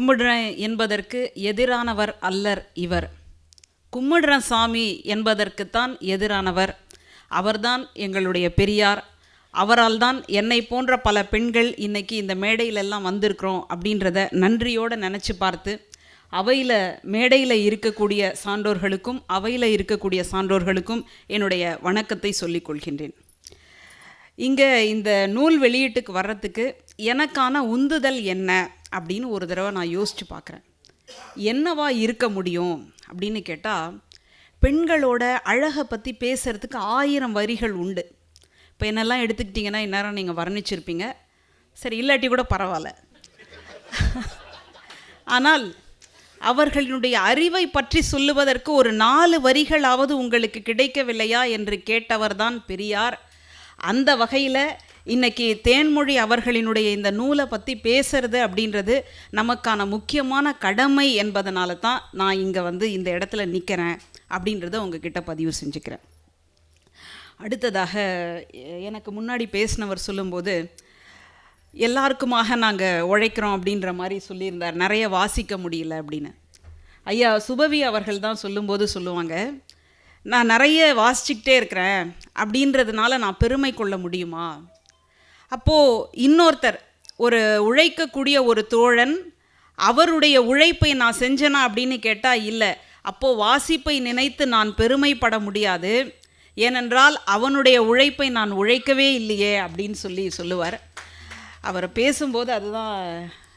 கும்பிடுறேன் என்பதற்கு எதிரானவர் அல்லர் இவர். கும்பிடுறேன் சாமி என்பதற்குத்தான் எதிரானவர். அவர்தான் எங்களுடைய பெரியார். அவரால் தான் என்னை போன்ற பல பெண்கள் இன்னைக்கு இந்த மேடையிலெல்லாம் வந்திருக்கிறோம் அப்படின்றத நன்றியோடு நினச்சி பார்த்து அவையில் மேடையில் இருக்கக்கூடிய சான்றோர்களுக்கும் அவையில் இருக்கக்கூடிய சான்றோர்களுக்கும் என்னுடைய வணக்கத்தை சொல்லிக் கொள்கின்றேன். இங்கே இந்த நூல் வெளியீட்டுக்கு வர்றதுக்கு எனக்கான உந்துதல் என்ன? அப்படின்னு ஒரு தடவை நான் யோசித்து பார்க்குறேன். என்னவா இருக்க முடியும் அப்படின்னு கேட்டால் பெண்களோட அழகை பற்றி பேசுகிறதுக்கு ஆயிரம் வரிகள் உண்டு. இப்போ என்னெல்லாம் எடுத்துக்கிட்டிங்கன்னா இந்நேரம் நீங்கள் வர்ணிச்சிருப்பீங்க. சரி இல்லாட்டி கூட பரவாயில்ல. ஆனால் அவர்களினுடைய அறிவை பற்றி சொல்லுவதற்கு ஒரு நாலு வரிகளாவது உங்களுக்கு கிடைக்கவில்லையா என்று கேட்டவர்தான் பெரியார். அந்த வகையில் இன்னைக்கு தேன்மொழி அவர்களினுடைய இந்த நூலை பற்றி பேசுறது அப்படின்றது நமக்கான முக்கியமான கடமை என்பதனால தான் நான் இங்கே வந்து இந்த இடத்துல நிற்கிறேன் அப்படின்றத உங்ககிட்ட பதிவு செஞ்சுக்கிறேன். அடுத்ததாக எனக்கு முன்னாடி பேசினவர் சொல்லும்போது எல்லாருக்குமாக நாங்கள் உழைக்கிறோம் அப்படின்ற மாதிரி சொல்லியிருந்தார். நிறைய வாசிக்க முடியல அப்படின்னு. ஐயா சுபவி அவர்கள் தான் சொல்லும்போது சொல்லுவாங்க நான் நிறைய வாசிச்சுக்கிட்டே இருக்கிறேன். அப்படின்றதுனால நான் பெருமை கொள்ள முடியுமா? அப்போது இன்னொருத்தர் ஒரு உழைக்கக்கூடிய ஒரு தோழன் அவருடைய உழைப்பை நான் செஞ்சேனா அப்படின்னு கேட்டால் இல்லை. அப்போது வாசிப்பை நினைத்து நான் பெருமைப்பட முடியாது. ஏனென்றால் அவனுடைய உழைப்பை நான் உழைக்கவே இல்லையே அப்படின்னு சொல்லி சொல்லுவார். அவர் பேசும்போது அதுதான்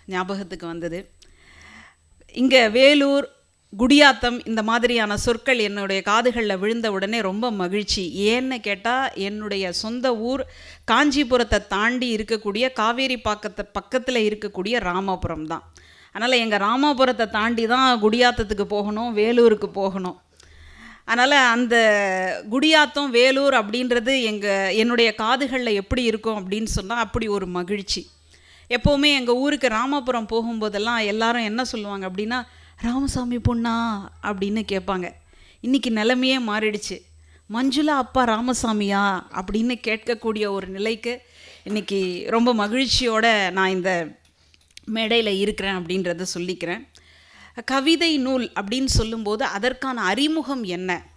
ஞாபகத்துக்கு வந்தது. இங்கே வேலூர் குடியாத்தம் இந்த மாதிரியான சொற்கள் என்னுடைய காதுகளில் விழுந்த உடனே ரொம்ப மகிழ்ச்சி. ஏன்னு கேட்டால் என்னுடைய சொந்த ஊர் காஞ்சிபுரத்தை தாண்டி இருக்கக்கூடிய காவேரி பாக்கத்தை பக்கத்தில் இருக்கக்கூடிய ராமாபுரம் தான். அதனால் எங்கள் ராமாபுரத்தை தாண்டி தான் குடியாத்தத்துக்கு போகணும் வேலூருக்கு போகணும். அதனால் அந்த குடியாத்தம் வேலூர் அப்படின்றது எங்கள் என்னுடைய காதுகளில் எப்படி இருக்கும் அப்படின்னு சொன்னால் அப்படி ஒரு மகிழ்ச்சி. எப்போவுமே எங்கள் ஊருக்கு ராமபுரம் போகும்போதெல்லாம் எல்லாரும் என்ன சொல்லுவாங்க அப்படின்னா ராமசாமி பொண்ணா அப்படின்னு கேட்பாங்க. இன்றைக்கி நிலைமையே மாறிடுச்சு. மஞ்சுளா அப்பா ராமசாமியா அப்படின்னு கேட்கக்கூடிய ஒரு நிலைக்கு இன்றைக்கி ரொம்ப மகிழ்ச்சியோட நான் இந்த மேடையில் இருக்கிறேன் அப்படின்றத சொல்லிக்கிறேன். கவிதை நூல் அப்படின்னு சொல்லும்போது அதற்கான அறிமுகம் என்ன?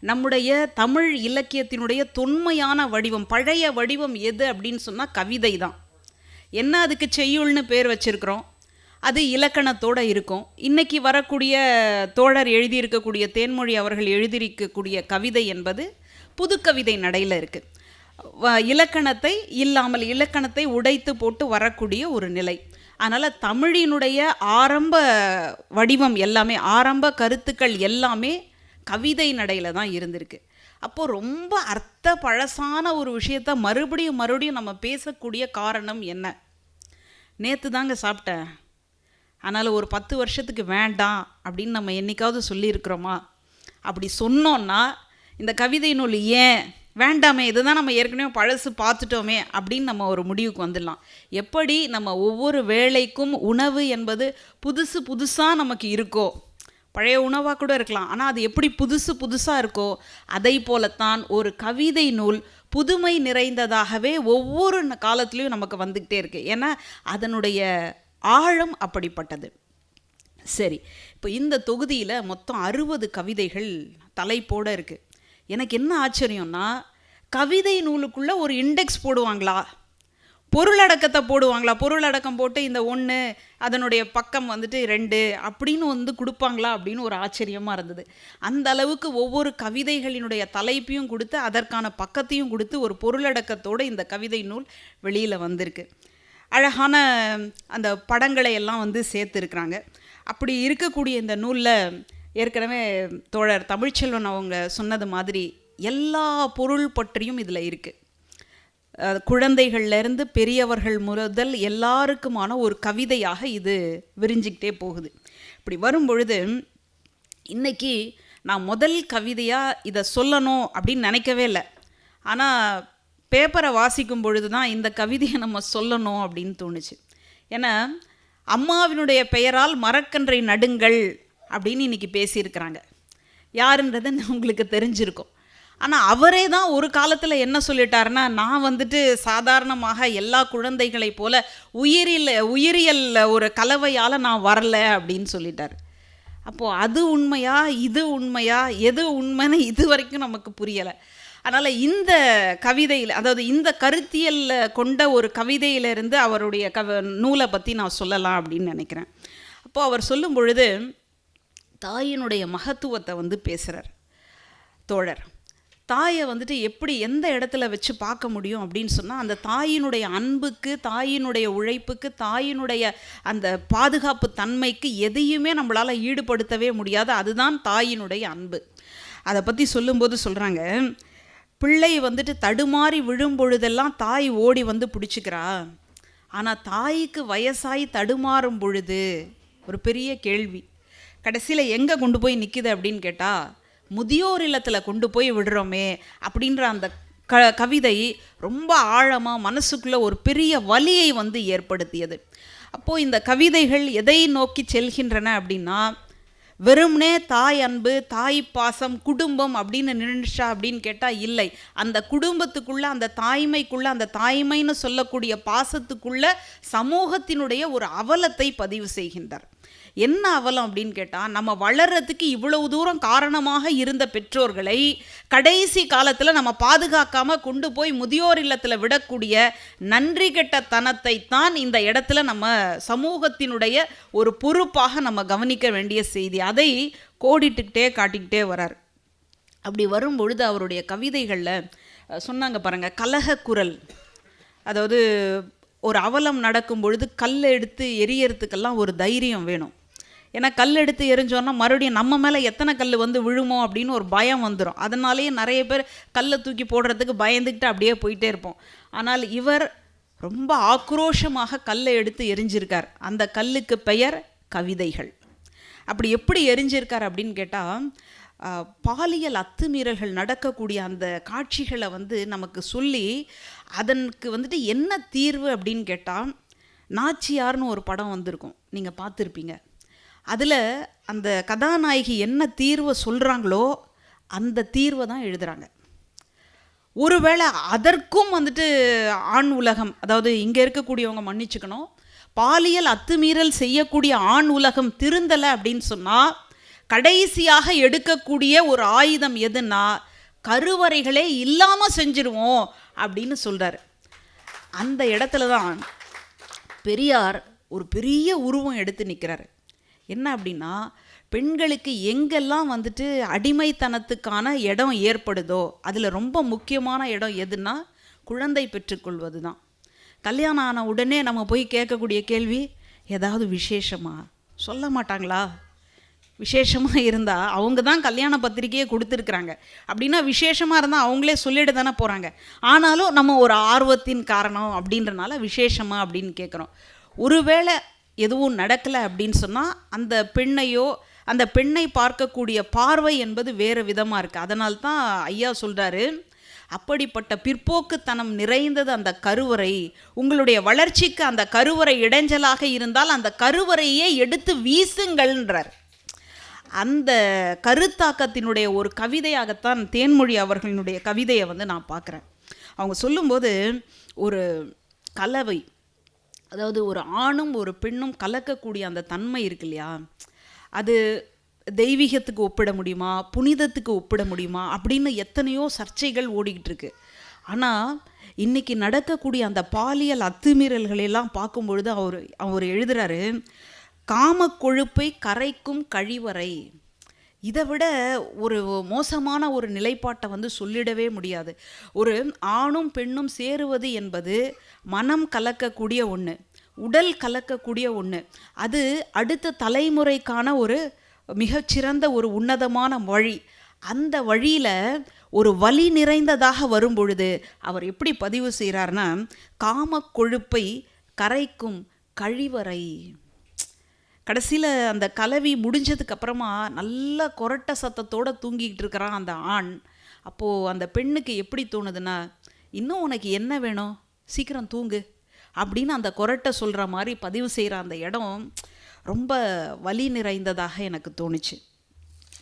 நம்முடைய தமிழ் இலக்கியத்தினுடைய தொன்மையான வடிவம் பழைய வடிவம் எது அப்படின்னு சொன்னால் கவிதை தான் என்ன அதுக்கு செய்யுள்னு பேர் வச்சுருக்குறோம்? அது இலக்கணத்தோடு இருக்கும். இன்னைக்கு வரக்கூடிய தோழர் எழுதியிருக்கக்கூடிய தேன்மொழி அவர்கள் எழுதியிருக்கக்கூடிய கவிதை என்பது புதுக்கவிதை நடையில் இருக்குது வ- இலக்கணத்தை இல்லாமல் இலக்கணத்தை உடைத்து போட்டு வரக்கூடிய ஒரு நிலை. அதனால் தமிழினுடைய ஆரம்ப வடிவம் எல்லாமே ஆரம்ப கருத்துக்கள் எல்லாமே கவிதை நடையில் தான் இருந்திருக்கு. அப்போது ரொம்ப அர்த்த பழசான ஒரு விஷயத்த மறுபடியும் மறுபடியும் நம்ம பேசக்கூடிய காரணம் என்ன? நேற்று தாங்க சாப்பிட்டேன். அதனால் ஒரு பத்து வருஷத்துக்கு வேண்டாம் அப்படின்னு நம்ம என்னைக்காவது சொல்லியிருக்கிறோமா? அப்படி சொன்னோன்னா இந்த கவிதை நூல் ஏன் வேண்டாமே இதுதான் நம்ம ஏற்கனவே பழசு பார்த்துட்டோமே அப்படின்னு நம்ம ஒரு முடிவுக்கு வந்துடலாம். எப்படி நம்ம ஒவ்வொரு வேலைக்கும் உணவு என்பது புதுசு புதுசாக நமக்கு இருக்கோ பழைய உணவாக கூட இருக்கலாம் ஆனால் அது எப்படி புதுசு புதுசாக இருக்கோ அதை போலத்தான் ஒரு கவிதை நூல் புதுமை நிறைந்ததாகவே ஒவ்வொரு காலத்துலேயும் நமக்கு வந்துக்கிட்டே இருக்குது ஏன்னா அதனுடைய ஆழம் அப்படிப்பட்டது. சரி இப்போ இந்த தொகுதியில் மொத்தம் அறுபது கவிதைகள் தலைப்போட இருக்குது எனக்கு என்ன ஆச்சரியம்னா கவிதை நூலுக்குள்ளே ஒரு இண்டெக்ஸ் போடுவாங்களா? பொருளடக்கத்தை போடுவாங்களா? பொருளடக்கம் போட்டு இந்த ஒன்று அதனுடைய பக்கம் வந்துட்டு ரெண்டு அப்படின்னு வந்து கொடுப்பாங்களா அப்படின்னு ஒரு ஆச்சரியமாக இருந்தது. அந்த அளவுக்கு ஒவ்வொரு கவிதைகளினுடைய தலைப்பையும் கொடுத்து அதற்கான பக்கத்தையும் கொடுத்து ஒரு பொருளடக்கத்தோடு இந்த கவிதை நூல் வெளியில் வந்திருக்கு. அழகான அந்த படங்களை எல்லாம் வந்து சேர்த்துருக்குறாங்க. அப்படி இருக்கக்கூடிய இந்த நூலில் ஏற்கனவே தோழர் தமிழ்ச்செல்வன் அவங்க சொன்னது மாதிரி எல்லா பொருள் பற்றியும் இதில் இருக்குது குழந்தைகள்லேருந்து பெரியவர்கள் முதல் எல்லாருக்குமான ஒரு கவிதையாக இது விரிஞ்சிக்கிட்டே போகுது. இப்படி வரும் பொழுது இன்னைக்கு நான் முதல் கவிதையாக இதை சொல்லணும் அப்படின்னு நினைக்கவே இல்லை. ஆனால் பேப்பரை வாசிக்கும் பொழுது தான் இந்த கவிதையை நம்ம சொல்லணும் அப்படின்னு தோணுச்சு. ஏன்னா அம்மாவினுடைய பெயரால் மரக்கன்றை நடுங்கள் அப்படின்னு இன்னைக்கு பேசியிருக்கிறாங்க. யாருன்றது உங்களுக்கு தெரிஞ்சிருக்கும். ஆனால் அவரே தான் ஒரு காலத்தில் என்ன சொல்லிட்டாருன்னா நான் வந்துட்டு சாதாரணமாக எல்லா குழந்தைகளைப் போல உயிரில் உயிரியல் ஒரு கலவையால் நான் வரல அப்படின்னு சொல்லிட்டார். அப்போது அது உண்மையா இது உண்மையா எது உண்மைன்னு இது வரைக்கும் நமக்கு புரியலை. அதனால் இந்த கவிதையில் அதாவது இந்த கருத்தியலில் கொண்ட ஒரு கவிதையிலிருந்து அவருடைய கவ நூலை பற்றி நான் சொல்லலாம் அப்படின்னு நினைக்கிறேன். அப்போது அவர் சொல்லும் பொழுது தாயினுடைய மகத்துவத்தை வந்து பேசுகிறார் தோழர் தாயை வந்துட்டு எப்படி எந்த இடத்துல வச்சு பார்க்க முடியும் அப்படின்னு சொன்னால் அந்த தாயினுடைய அன்புக்கு தாயினுடைய உழைப்புக்கு தாயினுடைய அந்த பாதுகாப்பு தன்மைக்கு எதையுமே நம்மளால் ஈடுபடுத்தவே முடியாது. அதுதான் தாயினுடைய அன்பு. அதை பற்றி சொல்லும்போது சொல்கிறாங்க பிள்ளை வந்துட்டு தடுமாறி விழும்பொழுதெல்லாம் தாய் ஓடி வந்து பிடிச்சிக்கிறா. ஆனால் தாய்க்கு வயசாகி தடுமாறும் பொழுது ஒரு பெரிய கேள்வி. கடைசியில் எங்கே கொண்டு போய் நிற்கிது அப்படின்னு கேட்டால் முதியோர் இல்லத்தில் கொண்டு போய் விடுறோமே அப்படின்ற அந்த க கவிதை ரொம்ப ஆழமாக மனசுக்குள்ளே ஒரு பெரிய வலியை வந்து ஏற்படுத்தியது. அப்போது இந்த கவிதைகள் எதை நோக்கி செல்கின்றன அப்படின்னா வெறும்னே தாய் அன்பு தாய் பாசம் குடும்பம் அப்படின்னு நின்றுச்சா அப்படின்னு கேட்டால் இல்லை. அந்த குடும்பத்துக்குள்ளே அந்த தாய்மைக்குள்ளே அந்த தாய்மைன்னு சொல்லக்கூடிய பாசத்துக்குள்ள சமூகத்தினுடைய ஒரு அவலத்தை பதிவு செய்கின்றார். என்ன அவலம் அப்படின்னு கேட்டால் நம்ம வளர்றதுக்கு இவ்வளவு தூரம் காரணமாக இருந்த பெற்றோர்களை கடைசி காலத்தில் நம்ம பாதுகாக்காமல் கொண்டு போய் முதியோர் இல்லத்தில் விடக்கூடிய நன்றி கெட்ட தனத்தை தான் இந்த இடத்துல நம்ம சமூகத்தினுடைய ஒரு பொறுப்பாக நம்ம கவனிக்க வேண்டிய செய்தி. அதை கோடிட்டுக்கிட்டே காட்டிக்கிட்டே வரார். அப்படி வரும் பொழுது அவருடைய கவிதைகளில் சொன்னாங்க பாருங்கள் கலக குரல். அதாவது ஒரு அவலம் நடக்கும் பொழுது கல் எடுத்து எரியறதுக்கெல்லாம் ஒரு தைரியம் வேணும். ஏன்னா கல் எடுத்து எரிஞ்சோன்னா மறுபடியும் நம்ம மேலே எத்தனை கல் வந்து விழுமோ அப்படின்னு ஒரு பயம் வந்துடும் அதனாலேயே நிறைய பேர் கல்லை தூக்கி போடுறதுக்கு பயந்துக்கிட்டு அப்படியே போயிட்டே இருப்போம். ஆனால் இவர் ரொம்ப ஆக்ரோஷமாக கல்லை எடுத்து எரிஞ்சிருக்கார். அந்த கல்லுக்கு பெயர் கவிதைகள். அப்படி எப்படி எரிஞ்சிருக்கார் அப்படின்னு கேட்டால் பாலியல் அத்துமீறல்கள் நடக்கக்கூடிய அந்த காட்சிகளை வந்து நமக்கு சொல்லி அதற்கு வந்துட்டு என்ன தீர்வு அப்படின்னு கேட்டால் நாச்சியார்னு ஒரு படம் வந்திருக்கும். நீங்கள் பார்த்துருப்பீங்க. அதில் அந்த கதாநாயகி என்ன தீர்வை சொல்கிறாங்களோ அந்த தீர்வை தான் எழுதுகிறாங்க ஒருவேளை அதற்கும் வந்துட்டு ஆண் உலகம் அதாவது இங்கே இருக்கக்கூடியவங்க மன்னிச்சுக்கணும். பாலியல் அத்துமீறல் செய்யக்கூடிய ஆண் உலகம் திருந்தலை அப்படின்னு சொன்னால் கடைசியாக எடுக்கக்கூடிய ஒரு ஆயுதம் எதுன்னா கருவறைகளே இல்லாமல் செஞ்சிருவோம் அப்படின்னு சொல்கிறார் அந்த இடத்துல தான் பெரியார் ஒரு பெரிய உருவம் எடுத்து நிற்கிறாரு என்ன அப்படின்னா பெண்களுக்கு எங்கெல்லாம் வந்துட்டு அடிமைத்தனத்துக்கான இடம் ஏற்படுதோ அதில் ரொம்ப முக்கியமான இடம் எதுனா குழந்தை பெற்றுக்கொள்வது தான் கல்யாணம் ஆன உடனே நம்ம போய் கேட்கக்கூடிய கேள்வி ஏதாவது விசேஷமா? சொல்ல மாட்டாங்களா? விசேஷமாக இருந்தால் அவங்க தான் கல்யாண பத்திரிக்கையை கொடுத்துருக்குறாங்க. அப்படின்னா விசேஷமாக இருந்தால் அவங்களே சொல்லிட்டு தானே போகிறாங்க ஆனாலும் நம்ம ஒரு ஆர்வத்தின் காரணம் அப்படின்றனால விசேஷமாக அப்படின்னு கேட்குறோம். ஒருவேளை எதுவும் நடக்கலை அப்படின்னு சொன்னால் அந்த பெண்ணையோ அந்த பெண்ணை பார்க்கக்கூடிய பார்வை என்பது வேறு விதமாக இருக்குது அதனால்தான் ஐயா சொல்கிறாரு அப்படிப்பட்ட பிற்போக்குத்தனம் நிறைந்தது அந்த கருவறை. உங்களுடைய வளர்ச்சிக்கு அந்த கருவறை இடைஞ்சலாக இருந்தால் அந்த கருவறையே எடுத்து வீசுங்கள்ன்றார். அந்த கருத்தாக்கத்தினுடைய ஒரு கவிதையாகத்தான் தேன்மொழி அவர்களினுடைய கவிதையை வந்து நான் பார்க்குறேன். அவங்க சொல்லும்போது ஒரு கலவை அதாவது ஒரு ஆணும் ஒரு பெண்ணும் கலக்கக்கூடிய அந்த தன்மை இருக்கு இல்லையா அது தெய்வீகத்துக்கு ஒப்பிட முடியுமா? புனிதத்துக்கு ஒப்பிட முடியுமா? அப்படின்னு எத்தனையோ சர்ச்சைகள் ஓடிக்கிட்டு இருக்கு. ஆனால் இன்னைக்கு நடக்கக்கூடிய அந்த பாலியல் அத்துமீறல்களெல்லாம் பார்க்கும்பொழுது அவர் அவர் எழுதுறாரு காம கொழுப்பை கரைக்கும் கழிவறை. இதை விட ஒரு மோசமான ஒரு நிலைப்பாட்டை வந்து சொல்லிடவே முடியாது. ஒரு ஆணும் பெண்ணும் சேருவது என்பது மனம் கலக்கக்கூடிய ஒன்று உடல் கலக்கக்கூடிய ஒன்று அது அடுத்த தலைமுறைக்கான ஒரு மிகச்சிறந்த ஒரு உன்னதமான வழி. அந்த வழியில் ஒரு வழி நிறைந்ததாக வரும் பொழுது அவர் எப்படி பதிவு செய்கிறார்னா காம கொழுப்பை கரைக்கும் கழிவறை. கடைசியில் அந்த கலவி முடிஞ்சதுக்கு அப்புறமா நல்ல கொரட்ட சத்தத்தோடு தூங்கிக்கிட்டு இருக்கிறான் அந்த ஆண். அப்போது அந்த பெண்ணுக்கு எப்படி தோணுதுன்னா இன்னும் உனக்கு என்ன வேணும்? சீக்கிரம் தூங்கு. அப்படின்னு அந்த கொரட்டை சொல்கிற மாதிரி பதிவு செய்கிற அந்த இடம் ரொம்ப வலி நிறைந்ததாக எனக்கு தோணுச்சு.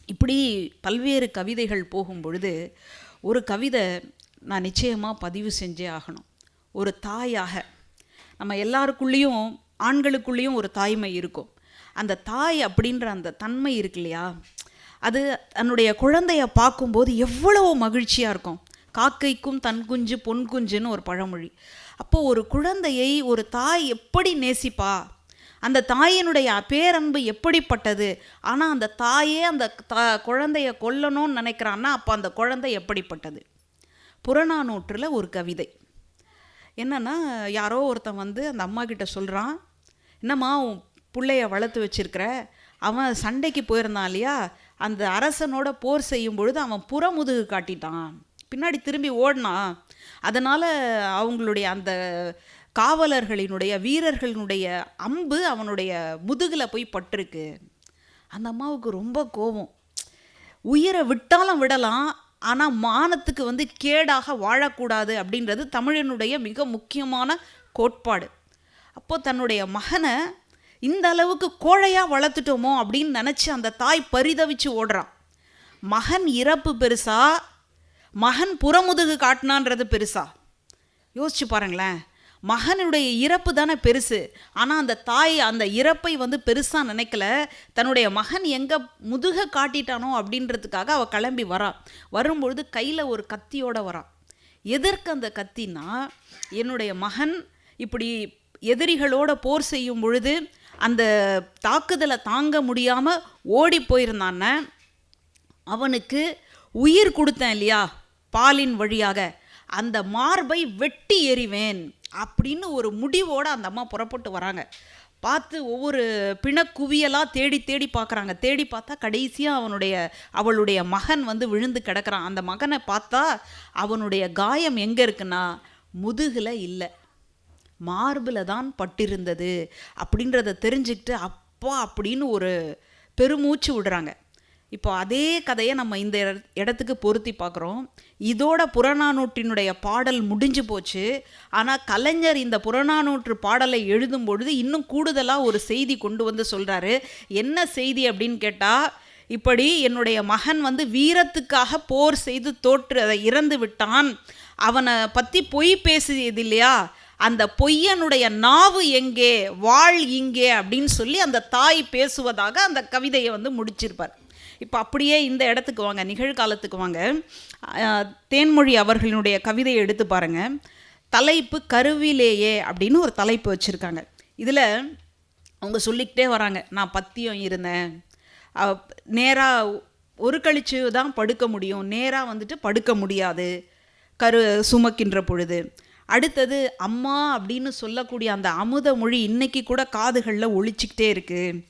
இப்படி பல்வேறு கவிதைகள் போகும் பொழுது ஒரு கவிதை நான் நிச்சயமாக பதிவு செஞ்சே ஆகணும். ஒரு தாயாக. நம்ம எல்லாருக்குள்ளேயும் ஆண்களுக்குள்ளேயும் ஒரு தாய்மை இருக்கும். அந்த தாய் அப்படின்ற அந்த தன்மை இருக்கு இல்லையா அது தன்னுடைய குழந்தைய பார்க்கும்போது எவ்வளவு மகிழ்ச்சியாக இருக்கும். காக்கைக்கும் தன் குஞ்சு பொன் குஞ்சுன்னு ஒரு பழமொழி. அப்போது ஒரு குழந்தையை ஒரு தாய் எப்படி நேசிப்பா? அந்த தாயினுடைய பேரன்பு எப்படிப்பட்டது? ஆனால் அந்த தாயே அந்த தா குழந்தைய கொல்லணும்னு நினைக்கிறான்னா அப்போ அந்த குழந்தை எப்படிப்பட்டது? புறநானூற்றில் ஒரு கவிதை. என்னென்னா யாரோ ஒருத்தன் வந்து அந்த அம்மா கிட்ட சொல்கிறான் என்னம்மா பிள்ளைய வளர்த்து வச்சிருக்கிற அவன் சண்டைக்கு போயிருந்தான் இல்லையா? அந்த அரசனோட போர் செய்யும் பொழுது அவன் புறமுதுகு காட்டிட்டான். பின்னாடி திரும்பி ஓடினான். அதனால் அவங்களுடைய அந்த காவலர்களினுடைய வீரர்களினுடைய அம்பு அவனுடைய முதுகில் போய் பட்டிருக்கு. அந்த அம்மாவுக்கு ரொம்ப கோபம். உயிரை விட்டாலும் விடலாம் ஆனால் மானத்துக்கு வந்து கேடாக வாழக்கூடாது அப்படின்றது தமிழனுடைய மிக முக்கியமான கோட்பாடு. அப்போ தன்னுடைய மகனை இந்த அளவுக்கு கோழையாக வளர்த்துட்டோமோ அப்படின்னு நினச்சி அந்த தாய் பரிதவிச்சு ஓடுறான். மகன் இறப்பு பெருசா? மகன் புறமுதுகு காட்டினான்றது பெருசா? யோசிச்சு பாருங்களேன். மகனுடைய இறப்பு தானே பெருசு. ஆனால் அந்த தாய் அந்த இறப்பை வந்து பெருசாக நினைக்கல. தன்னுடைய மகன் எங்கே முதுக காட்டிட்டானோ அப்படின்றதுக்காக அவள் கிளம்பி வரா. வரும்பொழுது கையில் ஒரு கத்தியோடு வரான் எதற்கு அந்த கத்தின்னா என்னுடைய மகன் இப்படி எதிரிகளோட போர் செய்யும் பொழுது அந்த தாக்குதலை தாங்க முடியாமல் ஓடி போயிருந்தான அவனுக்கு உயிர் கொடுத்தேன் இல்லையா? பாலின் வழியாக. அந்த மார்பை வெட்டி எறிவேன் அப்படின்னு ஒரு முடிவோடு அந்த அம்மா புறப்பட்டு வராங்க. பார்த்து ஒவ்வொரு பிணக்குவியலாக தேடி தேடி பார்க்குறாங்க. தேடி பார்த்தா கடைசியாக அவனுடைய அவளுடைய மகன் வந்து விழுந்து கிடக்கிறான். அந்த மகனை பார்த்தா அவனுடைய காயம் எங்கே இருக்குன்னா முதுகில் இல்லை. மார்பில் தான் பட்டிருந்தது அப்படின்றத தெரிஞ்சுக்கிட்டு அப்பா அப்படின்னு ஒரு பெருமூச்சு விடுறாங்க. இப்போ அதே கதையை நம்ம இந்த இடத்துக்கு பொருத்தி பார்க்குறோம். இதோட புறநானூற்றினுடைய பாடல் முடிஞ்சு போச்சு. ஆனால் கலைஞர் இந்த புறநானூற்று பாடலை எழுதும் பொழுது இன்னும் கூடுதலாக ஒரு செய்தி கொண்டு வந்து சொல்கிறாரு என்ன செய்தி அப்படின்னு கேட்டால் இப்படி என்னுடைய மகன் வந்து வீரத்துக்காக போர் செய்து தோற்று அதை இறந்து விட்டான். அவனை பற்றி பொய் பேசியது இல்லையா? அந்த பொய்யனுடைய நாவு எங்கே வாழ் இங்கே அப்படின்னு சொல்லி அந்த தாய் பேசுவதாக அந்த கவிதையை வந்து முடிச்சிருப்பார். இப்போ அப்படியே இந்த இடத்துக்கு வாங்க நிகழ்காலத்துக்கு வாங்க. தேன்மொழி அவர்களினுடைய கவிதையை எடுத்து பாருங்க. தலைப்பு கருவிலேயே அப்படின்னு ஒரு தலைப்பு வச்சுருக்காங்க. இதில் அவங்க சொல்லிக்கிட்டே வராங்க நான் பத்தியம் இருந்தேன். நேராக ஒரு கழிச்சு தான் படுக்க முடியும். நேராக வந்துட்டு படுக்க முடியாது. கரு சுமக்கின்ற பொழுது. அடுத்தது அம்மா அப்படின்னு சொல்லக்கூடிய அந்த அமுத மொழி இன்னைக்கு கூட காதுகளில் ஒழிச்சிக்கிட்டே இருக்கு.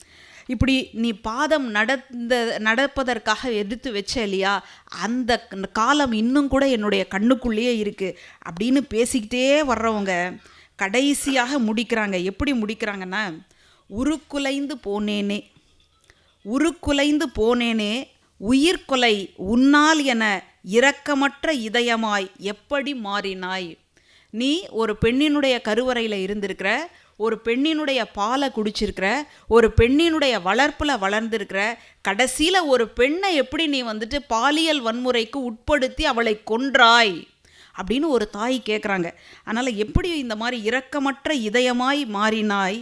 இப்படி நீ பாதம் நடந்த நடப்பதற்காக எடுத்து வச்ச இல்லையா? அந்த காலம் இன்னும் கூட என்னுடைய கண்ணுக்குள்ளேயே இருக்குது அப்படின்னு பேசிக்கிட்டே வர்றவங்க கடைசியாக முடிக்கிறாங்க. எப்படி முடிக்கிறாங்கன்னா உருக்குலைந்து போனேனே உருக்குலைந்து போனேனே உயிர்கொலை உன்னால் என இரக்கமற்ற இதயமாய் எப்படி மாறினாய்? நீ ஒரு பெண்ணினுடைய கருவறையில் இருந்திருக்கிற ஒரு பெண்ணினுடைய பாலை குடிச்சிருக்கிற ஒரு பெண்ணினுடைய வளர்ப்பில் வளர்ந்துருக்கிற கடைசியில் ஒரு பெண்ணை எப்படி நீ வந்துட்டு பாலியல் வன்முறைக்கு உட்படுத்தி அவளை கொன்றாய்? அப்படின்னு ஒரு தாய் கேட்குறாங்க அதனால் எப்படி இந்த மாதிரி இரக்கமற்ற இதயமாய் மாறினாய்?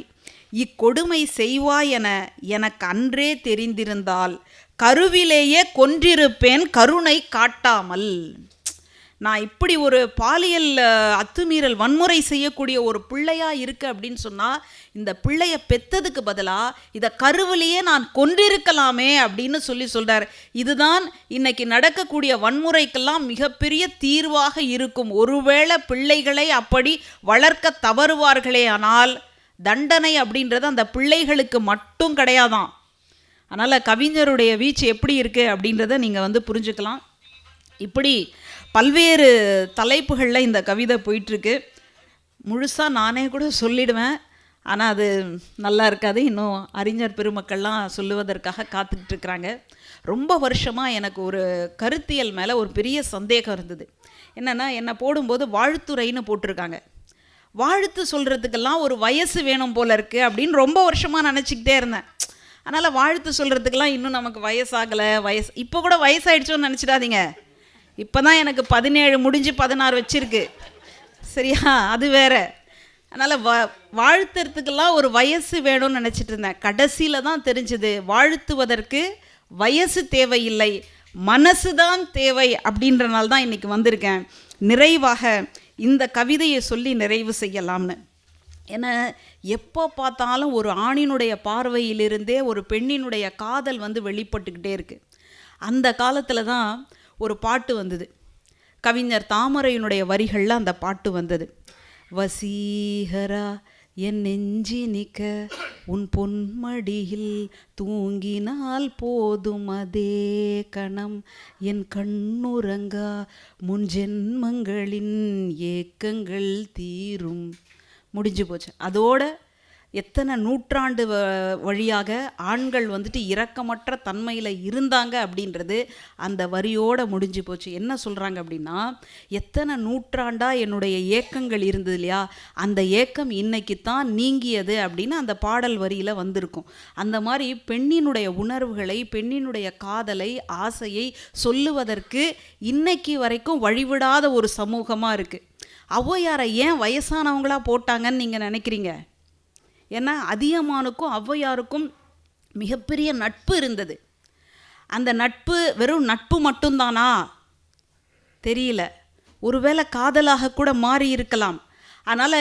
இக்கொடுமை செய்வாய் என எனக்கு அன்றே தெரிந்திருந்தால் கருவிலேயே கொன்றிருப்பேன் கருணை காட்டாமல். நான் இப்படி ஒரு பாலியல் அத்துமீறல் வன்முறை செய்யக்கூடிய ஒரு பிள்ளையாக இருக்கு அப்படின்னு சொன்னால் இந்த பிள்ளைய பெத்ததுக்கு பதிலாக இதை கருவிலேயே நான் கொன்றிருக்கலாமே அப்படின்னு சொல்லி சொல்கிறார் இதுதான் இன்னைக்கு நடக்கக்கூடிய வன்முறைக்கெல்லாம் மிகப்பெரிய தீர்வாக இருக்கும். ஒருவேளை பிள்ளைகளை அப்படி வளர்க்க தவறுவார்களே ஆனால் தண்டனை அப்படின்றது அந்த பிள்ளைகளுக்கு மட்டும் கிடையாதாம் அதனால் கவிஞருடைய வீச்சு எப்படி இருக்குது அப்படின்றத நீங்கள் வந்து புரிஞ்சுக்கலாம். இப்படி பல்வேறு தலைப்புகளில் இந்த கவிதை போயிட்டுருக்கு முழுசாக நானே கூட சொல்லிடுவேன். ஆனால் அது நல்லா இருக்காது. இன்னும் அறிஞர் பெருமக்கள்லாம் சொல்லுவதற்காக காத்துக்கிட்டு இருக்கிறாங்க ரொம்ப வருஷமாக எனக்கு ஒரு கருத்தியல் மேலே ஒரு பெரிய சந்தேகம் இருந்தது. என்னென்னா என்னை போடும்போது வாழ்த்துறைன்னு போட்டிருக்காங்க. வாழ்த்து சொல்கிறதுக்கெல்லாம் ஒரு வயசு வேணும் போல இருக்குது அப்படின்னு ரொம்ப வருஷமாக நினச்சிக்கிட்டே இருந்தேன். அதனால் வாழ்த்து சொல்கிறதுக்கெல்லாம் இன்னும் நமக்கு வயசாகலை வயசு இப்போ கூட வயசாயிடுச்சோன்னு நினச்சிடாதீங்க. இப்போ தான் எனக்கு பதினேழு முடிஞ்சு பதினாறு வச்சிருக்கு. சரியா? அது வேற. அதனால் வ வாழ்த்துறதுக்கெல்லாம் ஒரு வயசு வேணும்னு நினச்சிட்டு இருந்தேன். கடைசியில் தான் தெரிஞ்சது வாழ்த்துவதற்கு வயசு தேவையில்லை மனசு தான் தேவை அப்படின்றனால தான் இன்றைக்கி வந்திருக்கேன். நிறைவாக இந்த கவிதையை சொல்லி நிறைவு செய்யலாம்னு. ஏன்னா எப்போ பார்த்தாலும் ஒரு ஆணினுடைய பார்வையிலிருந்தே ஒரு பெண்ணினுடைய காதல் வந்து வெளிப்பட்டுக்கிட்டே இருக்குது அந்த காலத்தில் தான் ஒரு பாட்டு வந்தது. கவிஞர் தாமரையினுடைய வரிகளில் அந்த பாட்டு வந்தது. வசீகரா என் நெஞ்சி நிக்க உன் பொன்மடியில் தூங்கினால் போதும் அதே கணம். என் கண்ணுறங்கா முன் ஜென்மங்களின் ஏக்கங்கள் தீரும். முடிஞ்சு போச்சு. அதோட எத்தனை நூற்றாண்டு வ வழியாக ஆண்கள் வந்துட்டு இரக்கமற்ற தன்மையில் இருந்தாங்க அப்படின்றது அந்த வரியோட முடிஞ்சு போச்சு. என்ன சொல்கிறாங்க அப்படின்னா எத்தனை நூற்றாண்டாக என்னுடைய ஏக்கங்கள் இருந்தது இல்லையா? அந்த ஏக்கம் இன்னைக்கு தான் நீங்கியது அப்படின்னு அந்த பாடல் வரியில் வந்திருக்கும். அந்த மாதிரி பெண்ணினுடைய உணர்வுகளை பெண்ணினுடைய காதலை ஆசையை சொல்லுவதற்கு இன்னைக்கு வரைக்கும் வழிவிடாத ஒரு சமூகமாக இருக்குது ஔவையாரை ஏன் வயசானவங்களாக போட்டாங்கன்னு நீங்கள் நினைக்கிறீங்க? ஏன்னா அதியமானுக்கும் ஔவையாருக்கும் மிகப்பெரிய நட்பு இருந்தது. அந்த நட்பு வெறும் நட்பு மட்டும்தானா? தெரியல. ஒருவேளை காதலாக கூட மாறி இருக்கலாம். அதனால்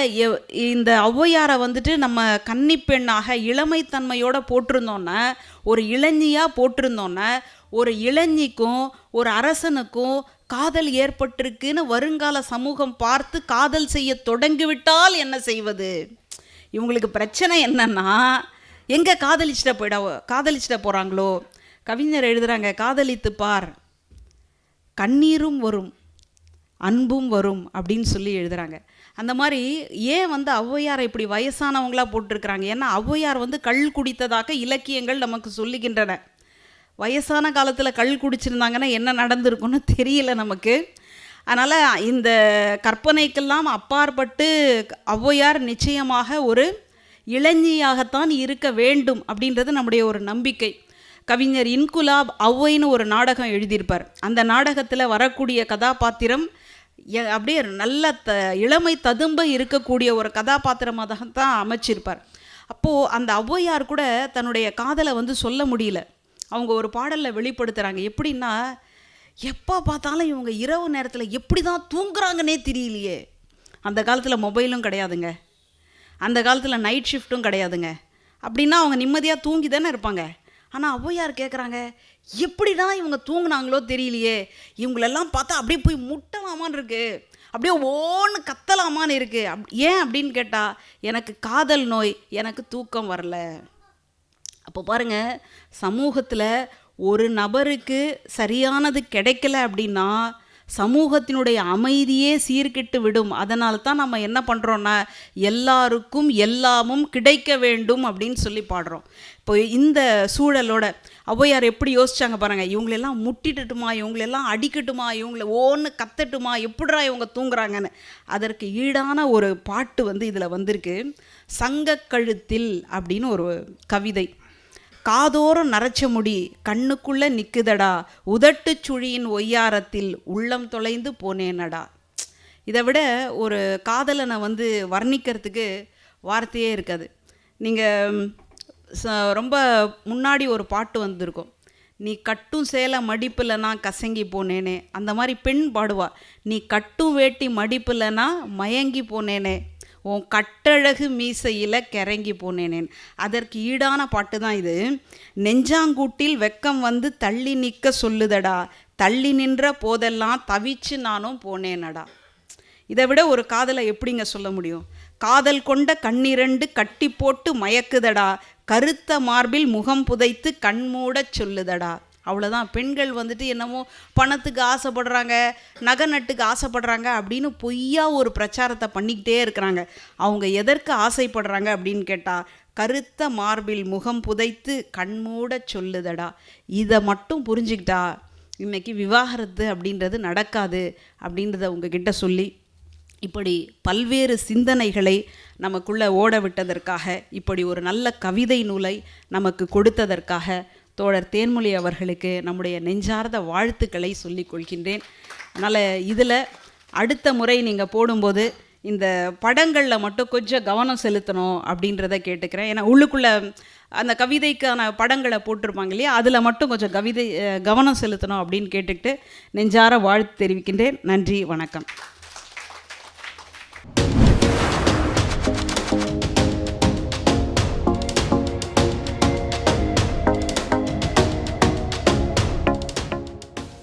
இந்த ஔவையாரை வந்துட்டு நம்ம கன்னி பெண்ணாக இளமைத்தன்மையோடு போட்டிருந்தோன்னா ஒரு இளைஞியாக போட்டிருந்தோன்னா ஒரு இளைஞிக்கும் ஒரு அரசனுக்கும் காதல் ஏற்பட்டிருக்குன்னு வருங்கால சமூகம் பார்த்து காதல் செய்ய தொடங்கிவிட்டால் என்ன செய்வது? இவங்களுக்கு பிரச்சனை என்னன்னா எங்கே காதலிச்சிட்ட போயிட காதலிச்சிட்ட போகிறாங்களோ கவிஞர் எழுதுகிறாங்க காதலித்து பார். கண்ணீரும் வரும் அன்பும் வரும் அப்படின்னு சொல்லி எழுதுகிறாங்க அந்த மாதிரி ஏன் வந்து ஔவையாரை இப்படி வயசானவங்களா போட்டிருக்கிறாங்க? ஏன்னா ஔவையார் வந்து கள் குடித்ததாக இலக்கியங்கள் நமக்கு சொல்லுகின்றன. வயசான காலத்தில் கள் குடிச்சிருந்தாங்கன்னா என்ன நடந்திருக்குன்னு தெரியல நமக்கு. அதனால் இந்த கற்பனைக்கெல்லாம் அப்பாற்பட்டு ஔவையார் நிச்சயமாக ஒரு இளைஞியாகத்தான் இருக்க வேண்டும் அப்படின்றது நம்முடைய ஒரு நம்பிக்கை. கவிஞர் இன்குலாப் ஔவைன்னு ஒரு நாடகம் எழுதியிருப்பார். அந்த நாடகத்தில் வரக்கூடிய கதாபாத்திரம் எ- அப்படியே நல்ல த இளமை ததும்ப இருக்கக்கூடிய ஒரு கதாபாத்திரமாக தான் அமைச்சிருப்பார். அப்போது அந்த ஔவையார் கூட தன்னுடைய காதலை வந்து சொல்ல முடியல. அவங்க ஒரு பாடலில் வெளிப்படுத்துகிறாங்க எப்படின்னா எப்போ பார்த்தாலும் இவங்க இரவு நேரத்தில் எப்படி தான் தூங்குறாங்கன்னே தெரியலையே. அந்த காலத்தில் மொபைலும் கிடையாதுங்க. அந்த காலத்தில் நைட் ஷிஃப்ட்டும் கிடையாதுங்க. அப்படின்னா அவங்க நிம்மதியாக தூங்கி தானே இருப்பாங்க. ஆனால் ஔவையார் கேட்குறாங்க எப்படி தான் இவங்க தூங்குனாங்களோ தெரியலையே. இவங்களெல்லாம் பார்த்தா அப்படியே போய் முட்டலாமான்னு இருக்குது அப்படியே ஓன்னு கத்தலாமான்னு இருக்குது அப் ஏன் அப்படின்னு கேட்டால் எனக்கு காதல் நோய் எனக்கு தூக்கம் வரல. அப்போ பாருங்க சமூகத்தில் ஒரு நபருக்கு சரியானது கிடைக்கல அப்படின்னா சமூகத்தினுடைய அமைதியே சீர்கெட்டு விடும். அதனால தான் நம்ம என்ன பண்ணுறோன்னா எல்லாருக்கும் எல்லாமும் கிடைக்க வேண்டும் அப்படின்னு சொல்லி பாடுறோம். இப்போ இந்த சூழலோட ஔவையார் எப்படி யோசிச்சாங்க பாருங்கள் இவங்களெல்லாம் முட்டிட்டுட்டுமா இவங்களெல்லாம் அடிக்கட்டுமா இவங்கள ஓன்னு கத்தட்டுமா எப்படிரா இவங்க தூங்குறாங்கன்னு. அதற்கு ஈடான ஒரு பாட்டு வந்து இதில் வந்திருக்கு. சங்கக்கழுத்தில் அப்படின்னு ஒரு கவிதை. காதோரம் நரைச்ச முடி கண்ணுக்குள்ளே நிற்குதடா உதட்டு சுழியின் ஒய்யாரத்தில் உள்ளம் தொலைந்து போனேனடா. இதை விட ஒரு காதலனை வந்து வர்ணிக்கிறதுக்கு வார்த்தையே இருக்காது. நீங்கள் ரொம்ப முன்னாடி ஒரு பாட்டு வந்திருக்கும். நீ கட்டும் சேலை மடிப்பில் கசங்கி போனேனே. அந்த மாதிரி பெண் பாடுவா. நீ கட்டும் வேட்டி மடிப்பில் மயங்கி போனேனே. உன் கட்டழகு மீசையில் கிறங்கி போனேனேன். அதற்கு ஈடான பாட்டு தான் இது. நெஞ்சாங்கூட்டில் வெக்கம் வந்து தள்ளி நிற்க சொல்லுதடா. தள்ளி நின்ற போதெல்லாம் தவிச்சு நானும் போனேனடா. இதை விட ஒரு காதலை எப்படிங்க சொல்ல முடியும்? காதல் கொண்ட கண்ணிரண்டு கட்டி போட்டு மயக்குதடா. கருத்த மார்பில் முகம் புதைத்து கண்மூடச் சொல்லுதடா. அவ்வளோதான் பெண்கள் வந்துட்டு என்னமோ பணத்துக்கு ஆசைப்படுறாங்க நகை நட்டுக்கு ஆசைப்படுறாங்க அப்படின்னு பொய்யா ஒரு பிரச்சாரத்தை பண்ணிக்கிட்டே இருக்கிறாங்க. அவங்க எதற்கு ஆசைப்படுறாங்க அப்படின்னு கேட்டால் கருத்த மார்பில் முகம் புதைத்து கண்மூடச் சொல்லுதடா. இதை மட்டும் புரிஞ்சுக்கிட்டா இன்னைக்கு விவாகரத்து அப்படின்றது நடக்காது அப்படின்றத உங்ககிட்ட சொல்லி இப்படி பல்வேறு சிந்தனைகளை நமக்குள்ளே ஓட விட்டதற்காக இப்படி ஒரு நல்ல கவிதை நூலை நமக்கு கொடுத்ததற்காக தோழர் தேன்மொழி அவர்களுக்கு நம்முடைய நெஞ்சார்ந்த வாழ்த்துக்களை சொல்லிக் கொள்கின்றேன். அதனால் இதில் அடுத்த முறை நீங்கள் போடும்போது இந்த படங்களில் மட்டும் கொஞ்சம் கவனம் செலுத்தணும் அப்படின்றத கேட்டுக்கிறேன். ஏன்னா உள்ளுக்குள்ளே அந்த கவிதைக்கான படங்களை போட்டிருப்பாங்க இல்லையா? அதில் மட்டும் கொஞ்சம் கவிதை கவனம் செலுத்தணும் அப்படின்னு கேட்டுக்கிட்டு நெஞ்சார வாழ்த்து தெரிவிக்கின்றேன். நன்றி வணக்கம்.